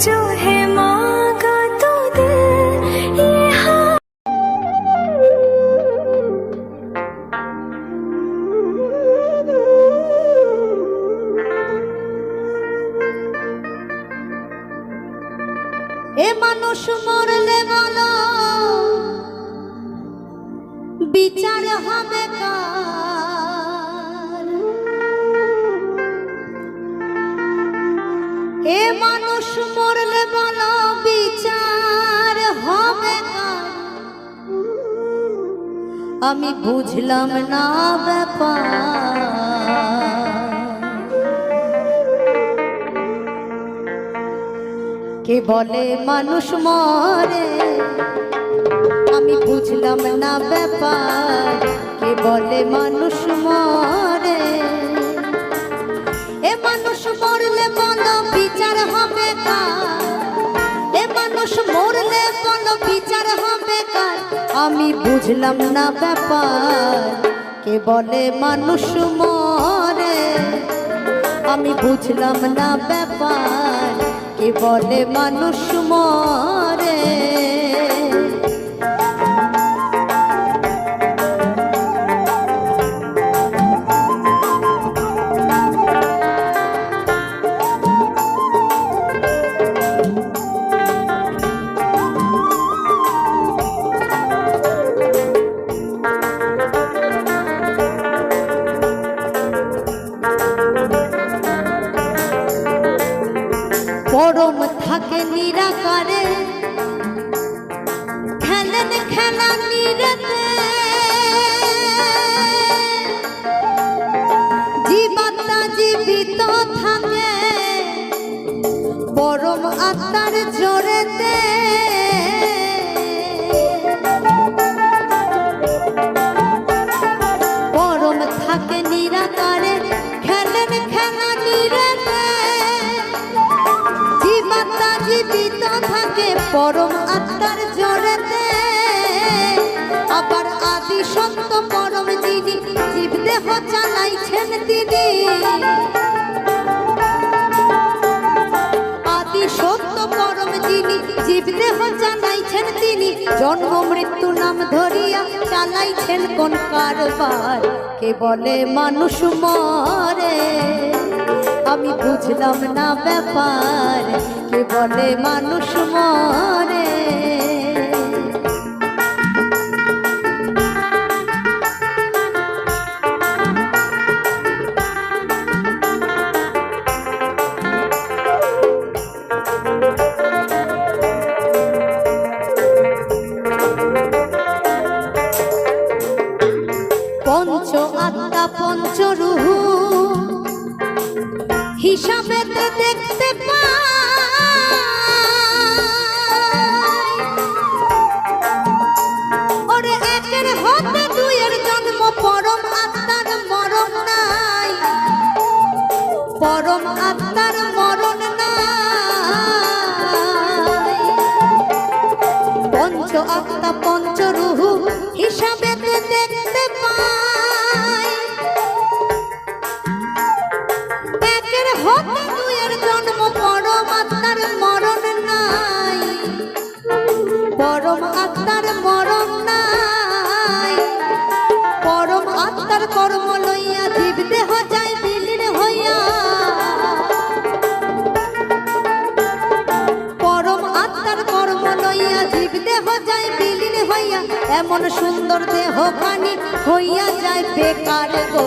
to him. কে বলে মানুষ মরে? আমি বুঝলাম না ব্যাপার, কে বলে মানুষ মরে? এ মানুষ মরলে বলো বিচার হবে এ মানুষ মরলে বলো বিচার হবে আমি বুঝলাম না ব্যাপার, কে বলে মানুষ মরে? আমি বুঝলাম না ব্যাপার কে বলে মানুষ মরে পরম আত্মার জোরেতে, আবার আদি সত্য পরম যিনি জীব দেহ চালাইছেন তিনি। আদি সত্য পরম যিনি জীব দেহ চালাইছেন তিনি, জন্ম মৃত্যু নাম ধরিয়া চালাইছেন কোন কারবার। কে বলে মানুষ মরে? আমি বুঝলাম না ব্যাপার। কে বলে মানুষ মরে? হতে জন্ম পরম আত্মার মরণ নাই। মরণ নাই। পরম আত্মার কর্ম লইয়া জীব দেহ যায় বিলীন হইয়া। পরম আত্মার কর্ম লইয়া জীব দেহ যায় বিলীন হইয়া। এমন সুন্দর দেহ খানি হইয়া যায় বেকার গো।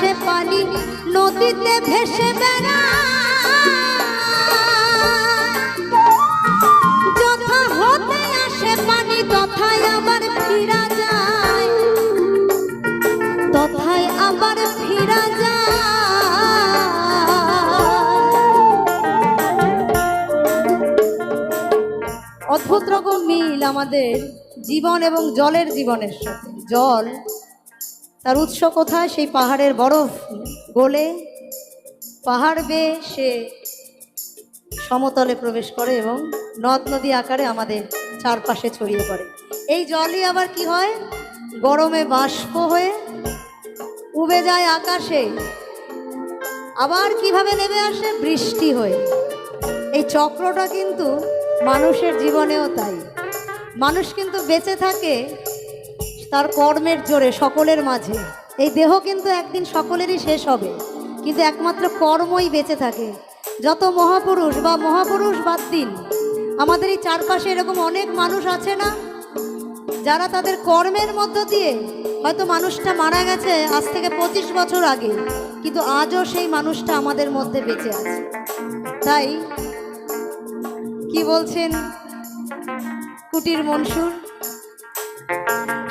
আসে পানি, নদীতে ভেসে বেড়ায়। যথা হতে আসে পানি, তথায় আবার ফিরা যায়। তথায় আবার ফিরা যায়। অদ্ভুত রকম মিল আমাদের জীবন এবং জলের জীবনের সাথে। জল তার উৎস কোথায়? সেই পাহাড়ের বরফ গলে পাহাড় বেয়ে সে সমতলে প্রবেশ করে এবং নদ নদী আকারে আমাদের চারপাশে ছড়িয়ে পড়ে। এই জলই আবার কি হয়? গরমে বাষ্প হয়ে উবে যায় আকাশে। আবার কীভাবে নেমে আসে? বৃষ্টি হয়ে। এই চক্রটা কিন্তু মানুষের জীবনেও তাই। মানুষ কিন্তু বেঁচে থাকে তার কর্মের জোরে সকলের মাঝে। এই দেহ কিন্তু একদিন সকলেরই শেষ হবে কিন্তু একমাত্র কর্মই বেঁচে থাকে। যত মহাপুরুষ বা মহাপুরুষ বাদ দিন, আমাদের এই চারপাশে এরকম অনেক মানুষ আছে না? যারা তাদের কর্মের মধ্য দিয়ে হয়তো মানুষটা মারা গেছে আজ থেকে পঁচিশ বছর আগে, কিন্তু আজও সেই মানুষটা আমাদের মধ্যে বেঁচে আছে। তাই কি বলছেন কুটির মনসুর?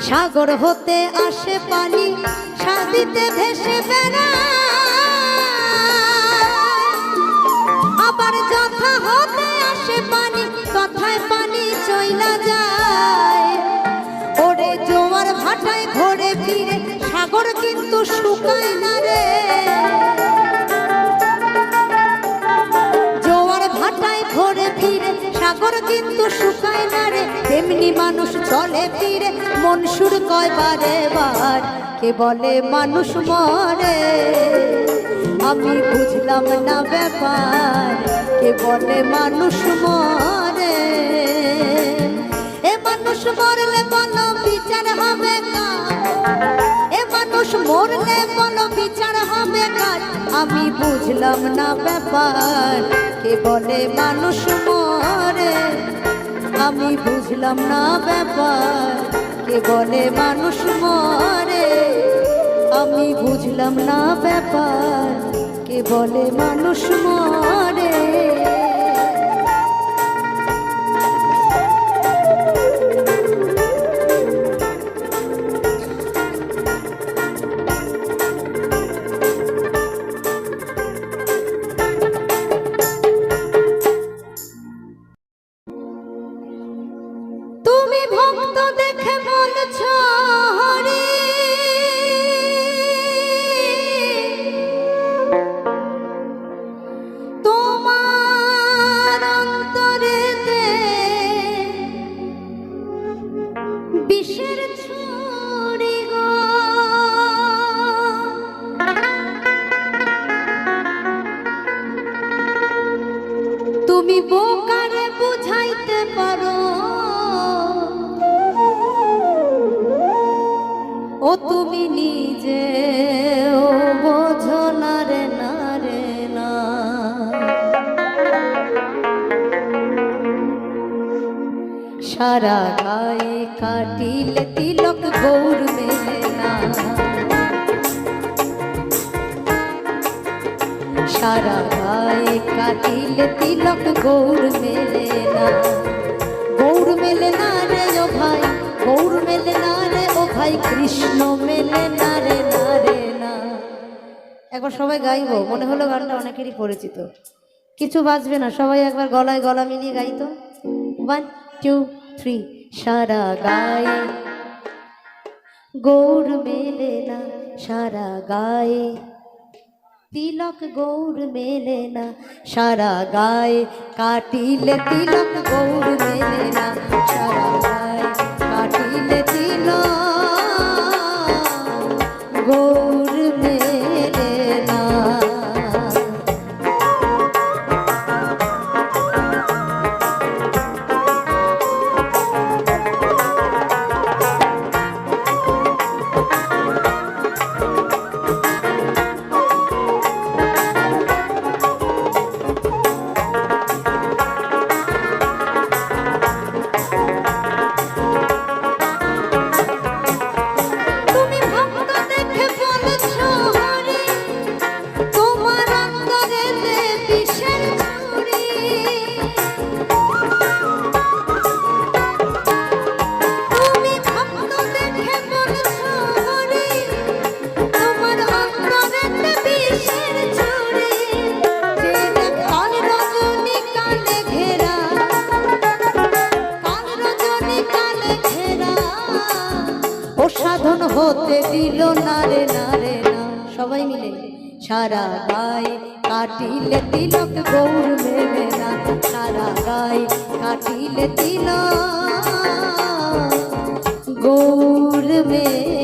সাগর হতে আসে পানি সাদিতে ভেসে বেড়ায়। আবার যথা হতে আসে পানি কথায় পানি চইলা যায়। ওরে জোয়ার ভাটায় ঘোরে ফিরে, সাগর কিন্তু শুকায় না রে। কিন্তু শুকায় না রে। তেমনি মানুষ চলে ফিরে মন সুর কয়, বারে, বার। কে বলে, মানুষ মরে। আমি বুঝলাম না ব্যাপার। কে বলে, মানুষ মরে? এ মানুষ মরলে বলো, বিচার হবে কার? মানুষ মরলে বলো, বিচার হবে কার? আমি বুঝলাম না ব্যাপার, কে বলে মানুষ মরে? আমি বুঝলাম না ব্যাপার, কে বলে মানুষ মরে? আমি বুঝলাম না ব্যাপার, কে বলে মানুষ মরে? তুমি নিজে ও বোঝো না সারা গায়ে কাটিলে তিলক গৌর মেলে। না সারা গায়ে কাটিলে তিলক গৌর মেলে। না গৌর মেলে না রে ভাই গৌর ভাই কৃষ্ণ মেলে না রে না রে, না। একবার সবাই গাইবো, মনে হলো গানটা অনেকেরই পরিচিত। কিছু বাজবে না, সবাই একবার গলায় গলা মিলিয়ে গাইতো। ওয়ান টু থ্রি সারা গায়ে। গৌর মেলে না, সারা গায়ে। তিলক গৌর মেলে না, সারা গায়ে। কাটিলে তিলক গৌর মেলে না, সারা গায়ে। কাটিলে তিলক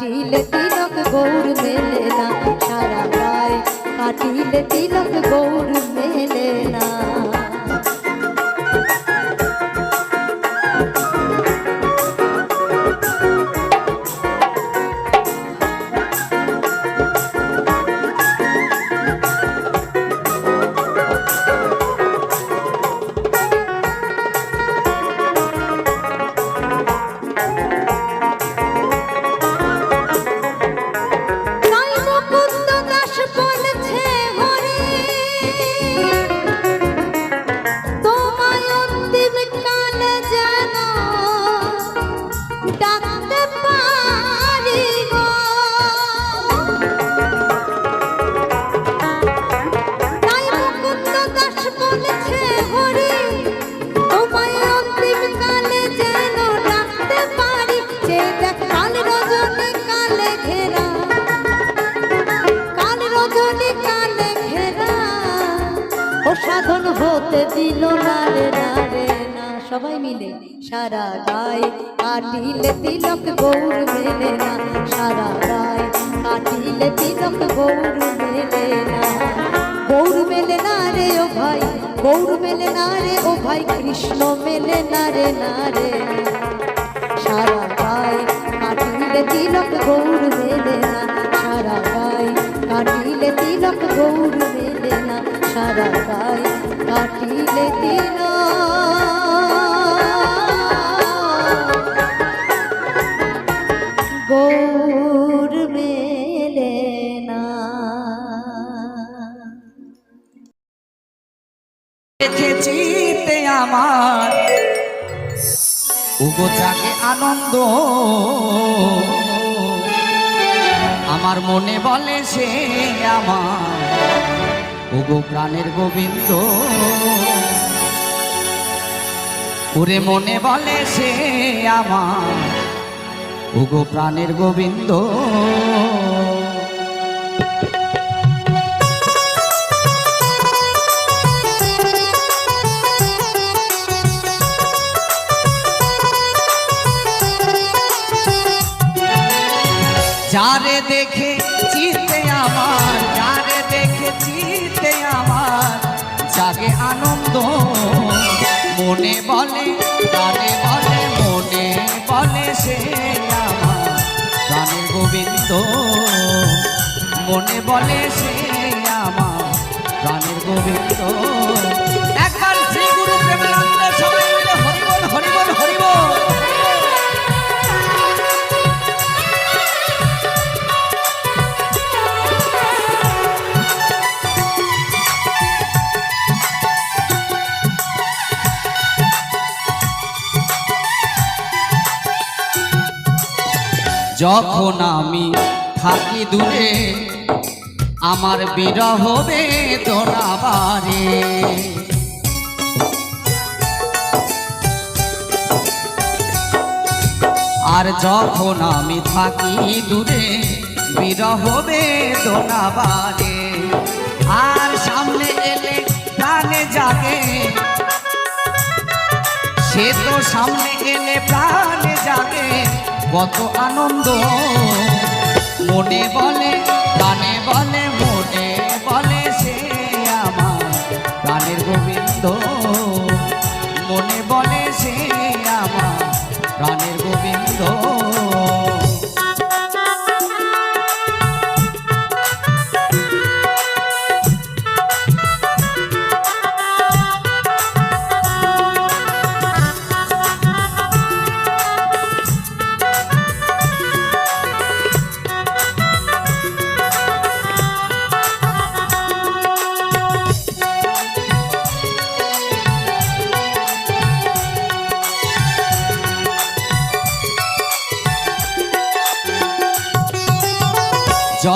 কাটিলে তিলক গৌর মেলে না সারা গায়ে কাটিলে তিলক গৌর মেলে না সবাই মিলে সারা গায়ে কাটিলে তিলক গৌর মেলে না। সারা গায়ে কাটিলে তিলক গৌর মেলে না। গৌর মেলে না রে ও ভাই, গৌর মেলে না রে ও ভাই, কৃষ্ণ মেলে না রে না রে। সারা গায়ে কাটিলে তিলক গৌর মেলে না। সারা গায়ে কাটিলে তিলক গৌর মেলে না। সারা গায়ে কাটিলে তিলক উগো থাকে আনন্দ। আমার মনে বলে সে আমার। উগো প্রাণের গোবিন্দ। ওরে, মনে বলে সে আমার। উগো প্রাণের গোবিন্দ। জাগে আনন্দ। মনে বলে গানে বলে, মনে বলে সে আমার গোবিন্দ। মনে বলে সে আমার গানের গোবিন্দ। যখন আমি থাকি দূরে, আমার বিরহ বেদনা বারে আর যখন আমি থাকি দূরে, বিরহ বেদনা বারে আর সামনে এলে প্রাণে জাগে। সে তো সামনে এলে প্রাণে জাগে। কত আনন্দ। মনে বলে কানে বলে মনে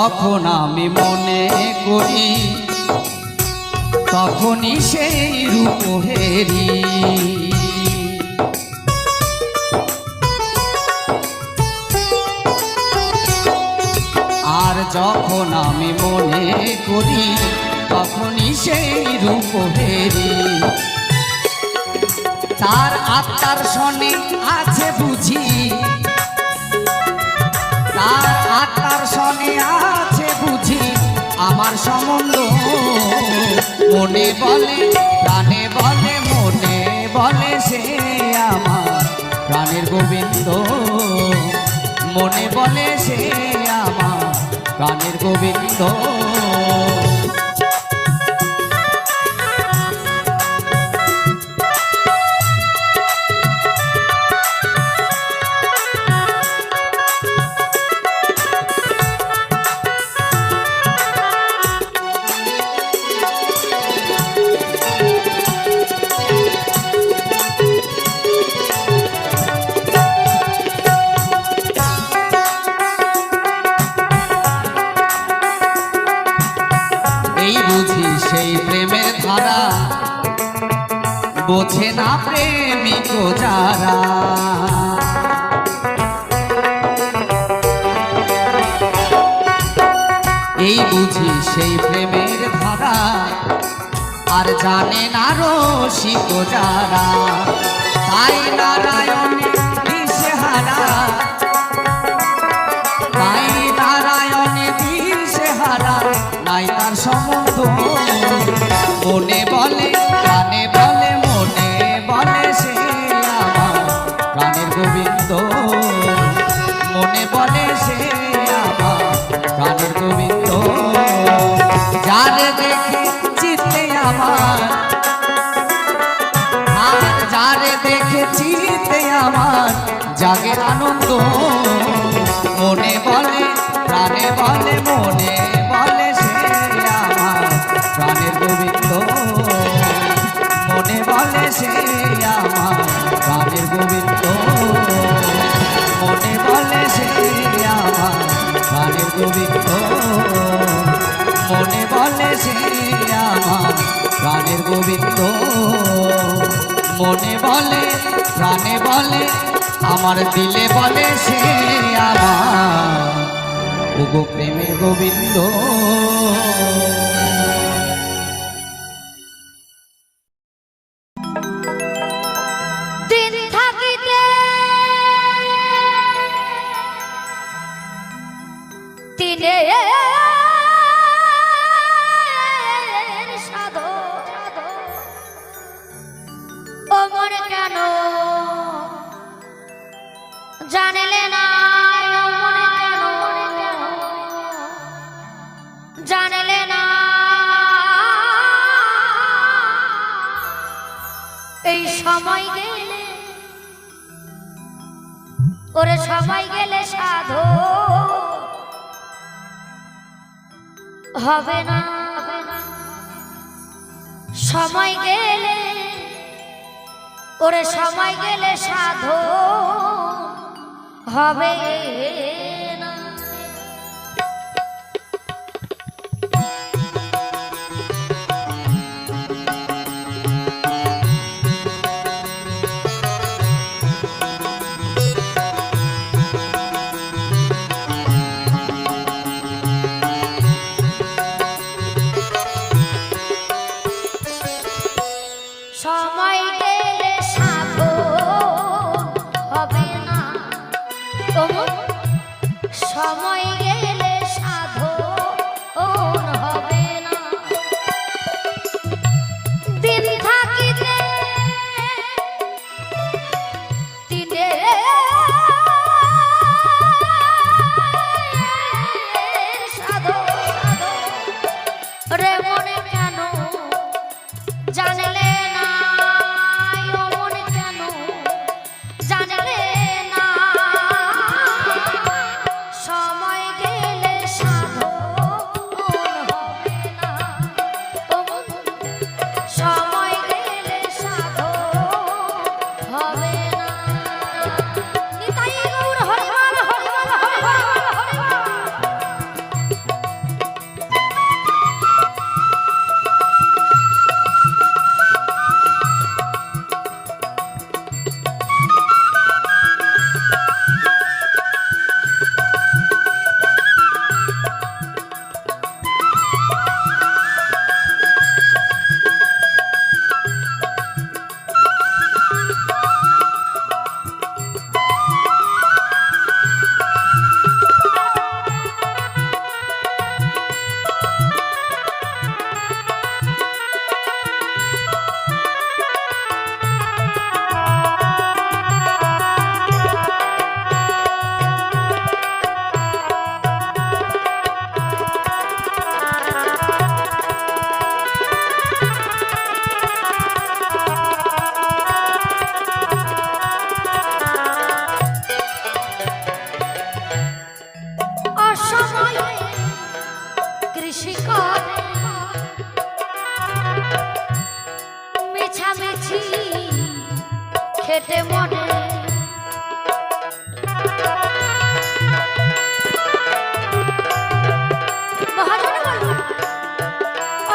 যখন আমি মনে করি, তখনই সেই রূপ হেরি। আর যখন আমি মনে করি, তখনই সেই রূপ হেরি। তার আত্মার শনে আছে বুঝি আমার সম্বন্ধ। মনে বলে, প্রাণে বলে, মনে বলে সে আমার প্রাণের গোবিন্দ। মনে বলে সে আমার প্রাণের গোবিন্দ। জানে না রসিক যারা তাই নারায়ণ দিশেহারা জাগে আনন্দ। মনে বলে, প্রাণে বলে, মনে বলে সে আমার প্রাণের গোবিন্দ। মনে বলে সে আমার প্রাণের গোবিন্দ। মনে বলে সে আমার প্রাণের গোবিন্দ। মনে বলে সে আমার প্রাণের গোবিন্দ। মনে বলে প্রাণে বলে আমার দিলে বলে সে আমার ওগো প্রেমে গোবিন্দ। এই সময় গেলে, ওরে সময় গেলে সাধু হবে না। সময় গেলে, ওরে সময় গেলে সাধু হবে। সময়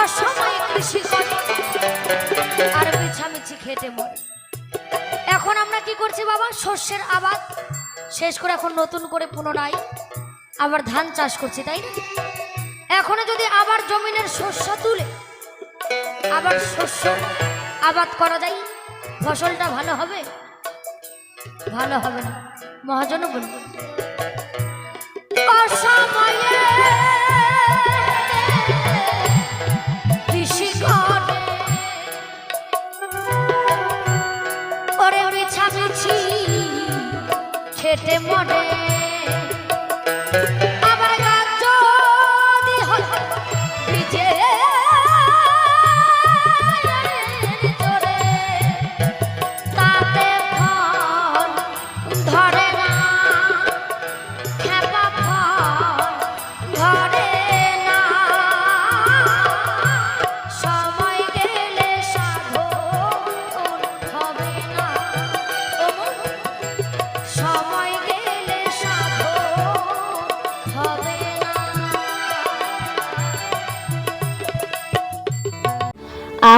অসময়ে কৃষি এখন আমরা কি করছি বাবা? শস্যের আবাদ। শেষ করে এখন নতুন করে পুনরায় আবার ধান চাষ করছি, তাই এখনও যদি আবার জমিনের শস্য তুলে, আবার শস্য আবাদ করা যায়, ফসলটা ভালো হবে? ভালো হবে না। মহাজন বলব অসময়ে খেটে মনে